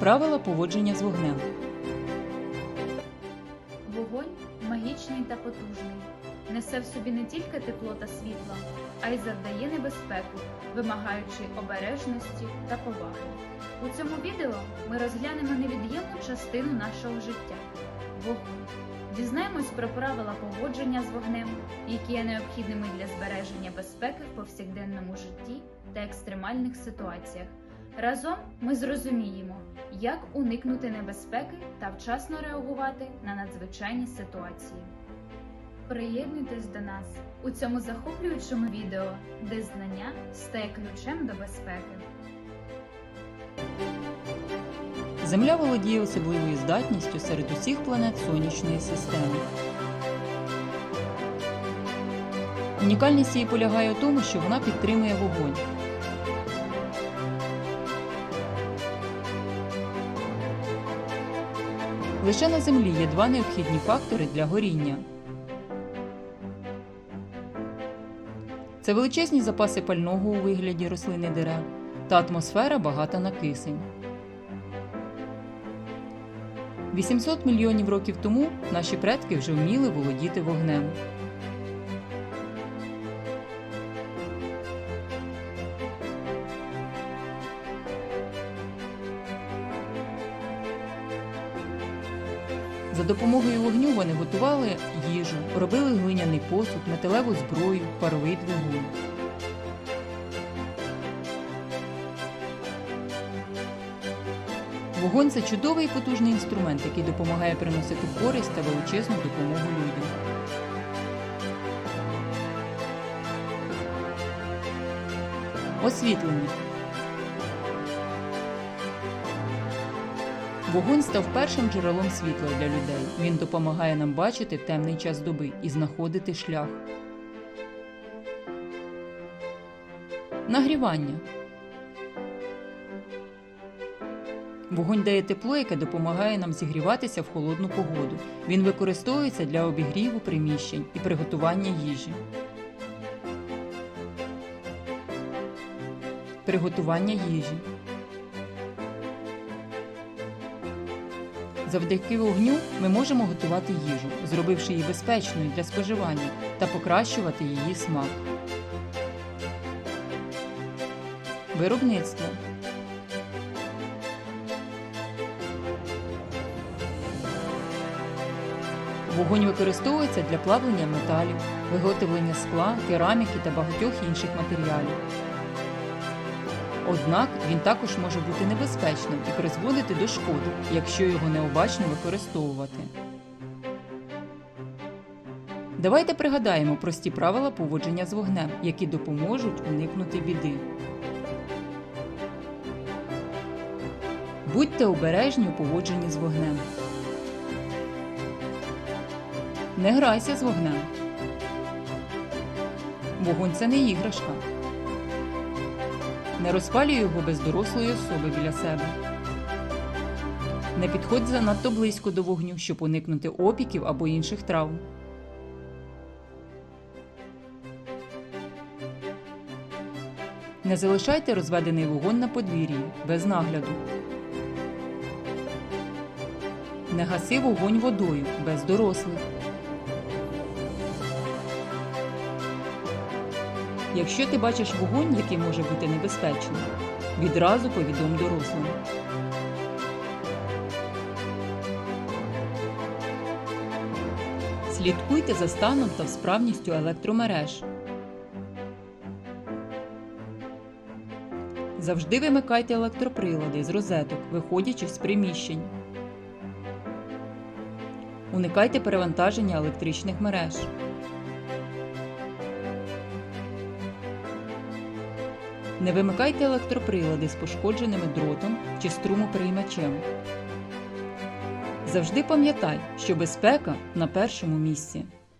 Правила поводження з вогнем. Вогонь магічний та потужний. Несе в собі не тільки тепло та світло, а й завдає небезпеку, вимагаючи обережності та поваги. У цьому відео ми розглянемо невід'ємну частину нашого життя вогонь. Дізнаємось про правила поводження з вогнем, які є необхідними для збереження безпеки в повсякденному житті та екстремальних ситуаціях. Разом ми зрозуміємо, як уникнути небезпеки та вчасно реагувати на надзвичайні ситуації. Приєднуйтесь до нас у цьому захоплюючому відео, де знання стає ключем до безпеки. Земля володіє особливою здатністю серед усіх планет сонячної системи. Унікальність її полягає у тому, що вона підтримує вогонь. Лише на землі є два необхідні фактори для горіння. Це величезні запаси пального у вигляді рослин і дерев та атмосфера багата на кисень. 800 мільйонів років тому наші предки вже вміли володіти вогнем. За допомогою вогню вони готували їжу, робили глиняний посуд, металеву зброю, паровий двигун. Вогонь це чудовий і потужний інструмент, який допомагає приносити користь та величезну допомогу людям. Освітлення. Вогонь став першим джерелом світла для людей. Він допомагає нам бачити темний час доби і знаходити шлях. Нагрівання. Вогонь дає тепло, яке допомагає нам зігріватися в холодну погоду. Він використовується для обігріву приміщень і приготування їжі. Приготування їжі. Завдяки вогню ми можемо готувати їжу, зробивши її безпечною для споживання та покращувати її смак. Виробництво. Вогонь використовується для плавлення металів, виготовлення скла, кераміки та багатьох інших матеріалів. Однак він також може бути небезпечним і призводити до шкоди, якщо його необачно використовувати. Давайте пригадаємо прості правила поводження з вогнем, які допоможуть уникнути біди. Будьте обережні у поводженні з вогнем. Не грайся з вогнем. Вогонь це не іграшка. Не розпалюй його без дорослої особи біля себе. Не підходь занадто близько до вогню, щоб уникнути опіків або інших травм. Не залишайте розведений вогонь на подвір'ї без нагляду. Не гаси вогонь водою без дорослих. Якщо ти бачиш вогонь, який може бути небезпечним, відразу повідом дорослим. Слідкуйте за станом та справністю електромереж. Завжди вимикайте електроприлади з розеток, виходячи з приміщень. Уникайте перевантаження електричних мереж. Не вимикайте електроприлади з пошкодженими дротом чи струмоприймачем. Завжди пам'ятай, що безпека на першому місці.